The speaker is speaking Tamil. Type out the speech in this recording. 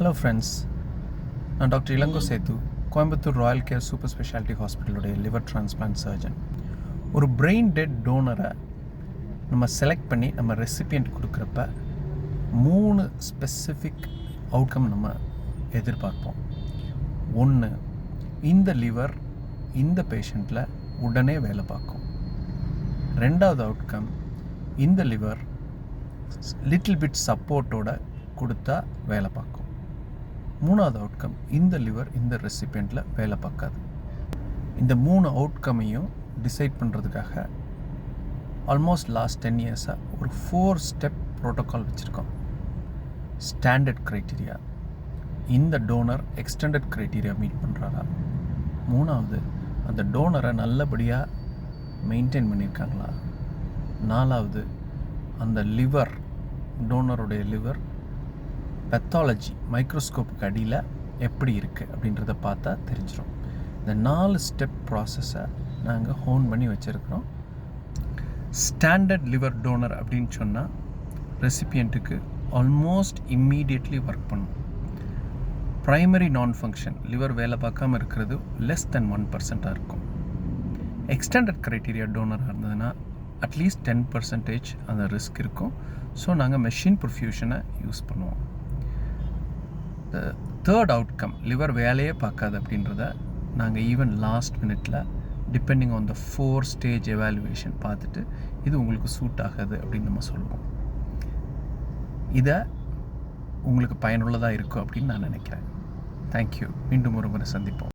ஹலோ ஃப்ரெண்ட்ஸ் நான் டாக்டர் இளங்கோ சேத்து Coimbatore royal care super speciality ஹாஸ்பிட்டலுடைய liver transplant surgeon ஒரு பிரெயின் டெட் டோனரை நம்ம செலக்ட் பண்ணி நம்ம ரெசிபியன்ட் கொடுக்குறப்ப மூணு ஸ்பெசிஃபிக் அவுட்கம் நம்ம எதிர்பார்ப்போம். ஒன்று இந்த லிவர் இந்த பேஷண்ட்டில் உடனே வேலை பார்க்கும். ரெண்டாவது அவுட்கம் இந்த லிவர் லிட்டில் பிட் சப்போர்ட்டோட கொடுத்தா வேலை பார்க்கும். மூணாவது அவுட்கம் இந்த லிவர் இந்த ரெசிபியண்ட்டில் வேலை பார்க்காது. இந்த மூணு அவுட்கமையும் டிசைட் பண்ணுறதுக்காக ஆல்மோஸ்ட் லாஸ்ட் டென் இயர்ஸாக ஒரு ஃபோர் ஸ்டெப் ப்ரோட்டோக்கால் வச்சுருக்கோம். ஸ்டாண்டர்ட் க்ரைட்டீரியா இந்த டோனர் எக்ஸ்டெண்டட் க்ரைட்டீரியா மீட் பண்ணுறாரா மூணாவது அந்த டோனரை நல்லபடியாக மெயின்டைன் பண்ணியிருக்காங்களா நாலாவது அந்த லிவர் டோனருடைய லிவர் பெத்தாலஜி மைக்ரோஸ்கோப்புக்கு அடியில் எப்படி இருக்குது அப்படின்றத பார்த்தா தெரிஞ்சிடும் இந்த நாலு ஸ்டெப் ப்ராசஸை நாங்கள் ஹோன் பண்ணி வச்சுருக்கிறோம். ஸ்டாண்டர்ட் லிவர் டோனர் அப்படின்னு சொன்னால் ரெசிபியண்ட்டுக்கு ஆல்மோஸ்ட் இம்மீடியட்லி ஒர்க் பண்ணும். ப்ரைமரி நான் ஃபங்க்ஷன் லிவர் வேலை பார்க்காம இருக்கிறது லெஸ் தென் ஒன் பர்சண்ட்டாக இருக்கும். எக்ஸ்டாண்டர்ட் க்ரைட்டீரியா டோனராக இருந்ததுன்னா அட்லீஸ்ட் டென் பர்சன்டேஜ் அந்த ரிஸ்க் இருக்கும். ஸோ நாங்கள் மெஷின் ப்ரொஃப்யூஷனை யூஸ் பண்ணுவோம். தேர்ட் அவுட்கம் லிவர் வேலையே பார்க்காது அப்படின்றத நாங்கள் ஈவன் லாஸ்ட் மினிட்ல depending on the four stage evaluation பார்த்துட்டு இது உங்களுக்கு சூட் ஆகாது அப்படின்னு நம்ம சொல்லுவோம். இதை உங்களுக்கு பயனுள்ளதாக இருக்கும் அப்படின்னு நான் நினைக்கிறேன். தேங்க்யூ மீண்டும் ஒரு முறை சந்திப்போம்.